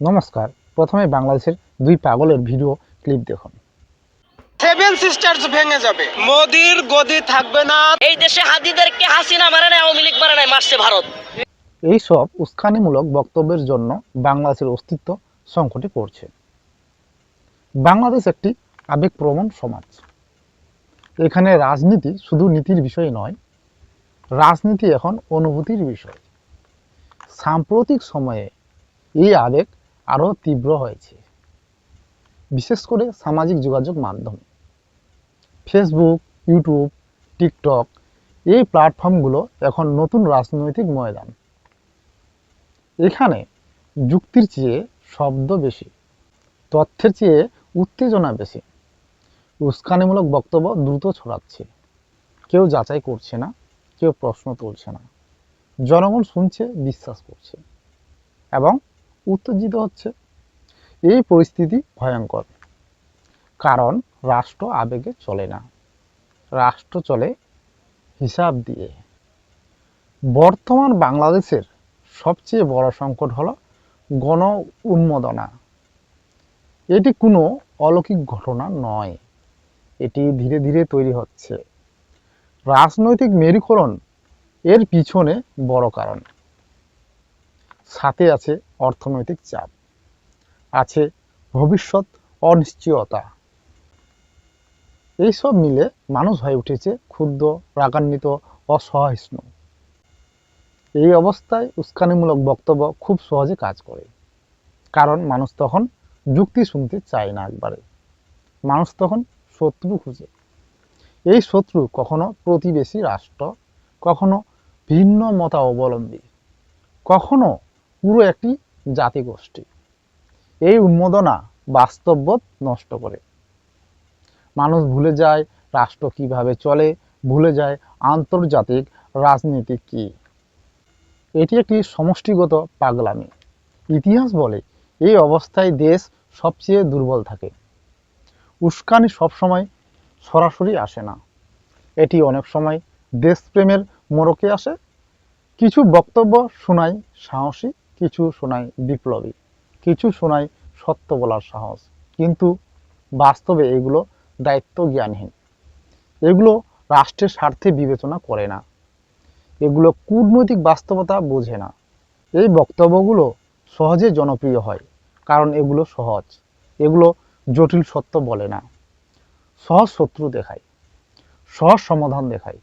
নমস্কার। প্রথমে বাংলাদেশের দুই পাগলের ভিডিও ক্লিপ দেখুন। সেভেন সিস্টার্স ভেঙে যাবে। মোদির গদি থাকবে না। এই দেশে হাদিদেরকে হাসিনা মারে নাই আওয়ামী লীগ মারে নাই মারছে ভারত। এইসব উস্কানিমূলক বক্তব্যের জন্য বাংলাদেশের অস্তিত্ব সংকটে পড়ছে। বাংলাদেশ একটি আবেগপ্রবণ সমাজ। এখানে রাজনীতি শুধু নীতির বিষয় নয় রাজনীতি এখন অনুভূতির বিষয়। সাম্প্রতিক সময়ে এই আবেগ আরও তীব্র হয়েছে। বিশেষ করে সামাজিক যোগাযোগ মাধ্যম। ফেসবুক ইউটিউব টিকটক এই প্ল্যাটফর্মগুলো এখন নতুন রাজনৈতিক ময়দান। এখানে যুক্তির চেয়ে শব্দ বেশি, তথ্যের চেয়ে উত্তেজনা বেশি। উস্কানিমূলক বক্তব্য দ্রুত ছড়াচ্ছে। কেউ যাচাই করছে না, কেউ প্রশ্ন তুলছে না। জনগণ শুনছে, বিশ্বাস করছে। এবং উত্তেজিত হচ্ছে। এই পরিস্থিতি ভয়ঙ্কর। কারণ রাষ্ট্র আবেগে চলে না। রাষ্ট্র চলে হিসাব দিয়ে। বর্তমান বাংলাদেশের সবচেয়ে বড় সংকট হলো গণ উন্মোদনা। এটি কোনো অলৌকিক ঘটনা নয়। এটি ধীরে ধীরে তৈরি হচ্ছে। রাজনৈতিক মেরুকরণ এর পিছনে বড় কারণ। সাথে আছে অর্থনৈতিক চাপ। আছে ভবিষ্যৎ অনিশ্চয়তা। এইসব মিলে মানুষ হয়ে উঠেছে ক্ষুদ্র রাগান্বিত, অসহিষ্ণু। এই অবস্থায় উস্কানিমূলক বক্তব্য খুব সহজে কাজ করে। কারণ মানুষ তখন যুক্তি শুনতে চায় না একবারে। মানুষ তখন শত্রু খুঁজে। এই শত্রু কখনো প্রতিবেশী রাষ্ট্র, কখনো ভিন্ন মতাবলম্বী, কখনো পুরো একটি জাতিগোষ্ঠী। এই উন্মোদনা বাস্তববোধ নষ্ট করে। মানুষ ভুলে যায় রাষ্ট্র কীভাবে চলে, ভুলে যায় আন্তর্জাতিক রাজনীতি কি। এটি একটি সমষ্টিগত পাগলামি। ইতিহাস বলে, এই অবস্থায় দেশ সবচেয়ে দুর্বল থাকে। উস্কানি সবসময় সরাসরি আসে না। এটি অনেক সময় দেশপ্রেমের মোড়কে আসে। কিছু বক্তব্য শোনায় সাহসী কিছু শোনায় বিপ্লবী, কিছু শোনায় সত্য বলার সাহস। কিন্তু বাস্তবে এগুলো দায়িত্ব জ্ঞানহীন এগুলো রাষ্ট্রের স্বার্থে বিবেচনা করে না। এগুলো কূটনৈতিক বাস্তবতা বোঝে না। এই বক্তব্যগুলো সহজে জনপ্রিয় হয়, কারণ এগুলো সহজ। এগুলো জটিল সত্য বলে না। সহজ শত্রু দেখায়, সহজ সমাধান দেখায়,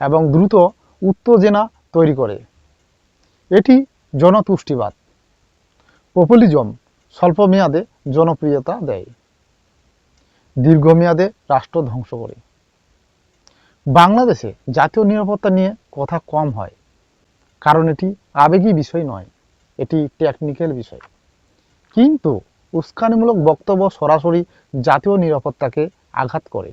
এবং দ্রুত উত্তেজনা তৈরি করে। এটি জনতুষ্টিবাদ। পপুলিজম স্বল্প মেয়াদে জনপ্রিয়তা দেয়। দীর্ঘমেয়াদে রাষ্ট্র ধ্বংস করে। বাংলাদেশে জাতীয় নিরাপত্তা নিয়ে কথা কম হয়। কারণ এটি আবেগী বিষয় নয়, এটি টেকনিক্যাল বিষয়। কিন্তু উস্কানিমূলক বক্তব্য সরাসরি জাতীয় নিরাপত্তাকে আঘাত করে,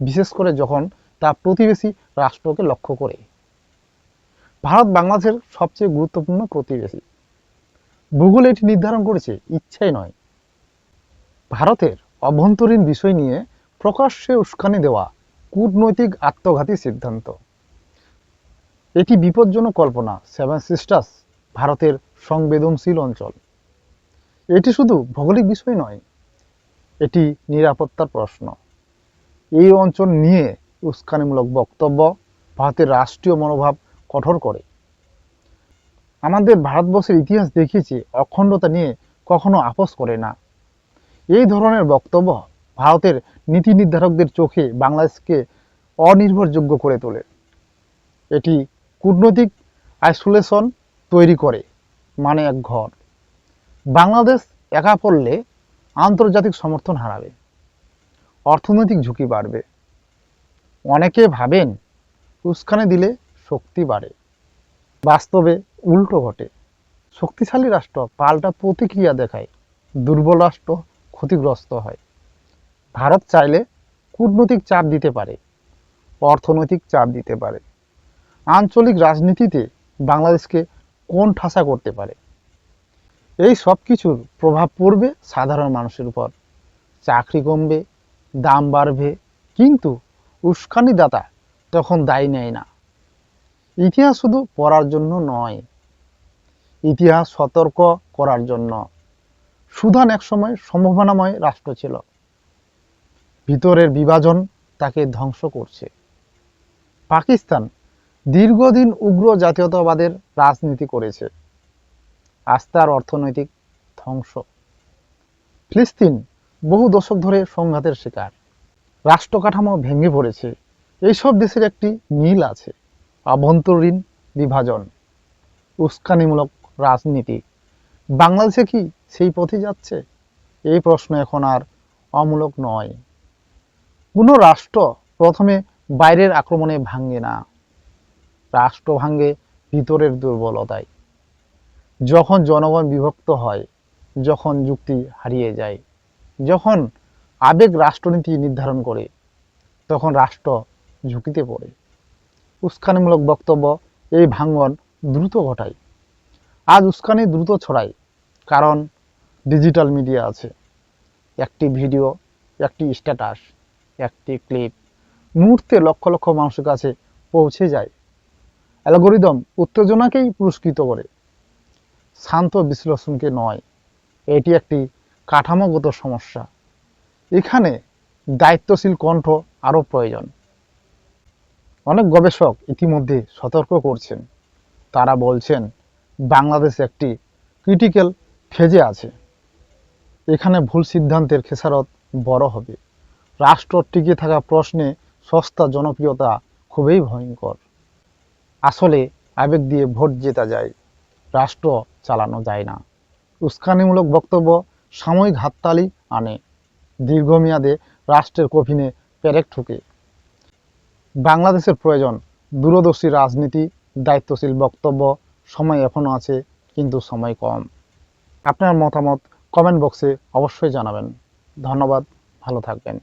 বিশেষ করে যখন তা প্রতিবেশী রাষ্ট্রকে লক্ষ্য করে। ভারত বাংলাদেশের সবচেয়ে গুরুত্বপূর্ণ প্রতিবেশী। ভূগোল এটি নির্ধারণ করেছে, ইচ্ছাই নয়। ভারতের অভ্যন্তরীণ বিষয় নিয়ে প্রকাশ্যে উস্কানি দেওয়া কূটনৈতিক আত্মঘাতী সিদ্ধান্ত। এটি বিপজ্জনক কল্পনা সেভেন সিস্টার্স ভারতের সংবেদনশীল অঞ্চল। এটি শুধু ভৌগোলিক বিষয় নয়, এটি নিরাপত্তার প্রশ্ন। এই অঞ্চল নিয়ে উস্কানিমূলক বক্তব্য, ভারতের রাষ্ট্রীয় মনোভাব কঠোর করে। আমাদের ভারতবর্ষের ইতিহাস দেখিয়েছে, অখণ্ডতা নিয়ে কখনো আপোষ করে না। এই ধরনের বক্তব্য ভারতের নীতি নির্ধারকদের চোখে বাংলাদেশকে অনির্ভরযোগ্য করে তোলে। এটি কূটনৈতিক আইসোলেশন তৈরি করে মানে এক ঘর। বাংলাদেশ একা পড়লে আন্তর্জাতিক সমর্থন হারাবে, অর্থনৈতিক ঝুঁকি বাড়বে। অনেকে ভাবেন উস্কানে দিলে শক্তি বাড়ে। বাস্তবে উল্টো ঘটে। শক্তিশালী রাষ্ট্র পাল্টা প্রতিক্রিয়া দেখায়। দুর্বল রাষ্ট্র ক্ষতিগ্রস্ত হয়। ভারত চাইলে কূটনৈতিক চাপ দিতে পারে, অর্থনৈতিক চাপ দিতে পারে। আঞ্চলিক রাজনীতিতে বাংলাদেশকে কোন ঠাসা করতে পারে। এই সব কিছুর প্রভাব পড়বে সাধারণ মানুষের উপর। চাকরি কমবে, দাম বাড়বে, কিন্তু উস্কানিদাতা তখন দায়ী নেয় না। ইতিহাস শুধু পড়ার জন্য নয়, ইতিহাস সতর্ক করার জন্য। সুদান একসময় সম্ভাবনাময় রাষ্ট্র ছিল। ভিতরের বিভাজন তাকে ধ্বংস করছে। পাকিস্তান দীর্ঘদিন উগ্র জাতীয়তাবাদের রাজনীতি করেছে। আস্থার অর্থনৈতিক ধ্বংস। ফিলিস্তিন বহু দশক ধরে সংঘাতের শিকার। রাষ্ট্র কাঠামো ভেঙে পড়েছে। এইসব দেশের একটি মিল আছে। আভ্যন্তরীণ বিভাজন, উস্কানিমূলক রাজনীতি। বাংলাদেশে কি সেই পথে যাচ্ছে? এই প্রশ্ন এখন আর অমূলক নয়। কোনো রাষ্ট্র প্রথমে বাইরের আক্রমণে ভাঙ্গে না। রাষ্ট্র ভাঙ্গে ভিতরের দুর্বলতায়। যখন জনগণ বিভক্ত হয়, যখন যুক্তি হারিয়ে যায়, যখন আবেগ রাষ্ট্রনীতি নির্ধারণ করে, তখন রাষ্ট্র ঝুঁকিতে পড়ে। উস্কানিমূলক বক্তব্য এই ভাঙ্গন দ্রুত ঘটায়। আজ উস্কানি দ্রুত ছড়ায়, কারণ ডিজিটাল মিডিয়া আছে। একটি ভিডিও, একটি স্ট্যাটাস, একটি ক্লিপ মুহূর্তে লক্ষ লক্ষ মানুষের কাছে পৌঁছে যায়। অ্যালগোরিদম উত্তেজনাকেই পুরস্কৃত করে। শান্ত বিশ্লেষণকে নয়, এটি একটি কাঠামোগত সমস্যা। এখানে দায়িত্বশীল কণ্ঠ আরও প্রয়োজন। অনেক গবেষক ইতিমধ্যে সতর্ক করছেন। তারা বলছেন, বাংলাদেশ একটি ক্রিটিক্যাল ফেজে আছে। এখানে ভুল সিদ্ধান্তের খেসারত বড় হবে। রাষ্ট্র টিকে থাকা প্রশ্নে সস্তা জনপ্রিয়তা খুবই ভয়ঙ্কর। আসলে আবেগ দিয়ে ভোট জেতা যায়, রাষ্ট্র চালানো যায় না। উস্কানিমূলক বক্তব্য সাময়িক হাততালি আনে। দীর্ঘমেয়াদে রাষ্ট্রের কফিনে প্যারেক ঠুকে। বাংলাদেশের প্রয়োজন দূরদর্শী রাজনীতি, দায়িত্বশীল বক্তব্য, সময় এখনও আছে, কিন্তু সময় কম। আপনার মতামত কমেন্ট বক্সে অবশ্যই জানাবেন। ধন্যবাদ, ভালো থাকবেন।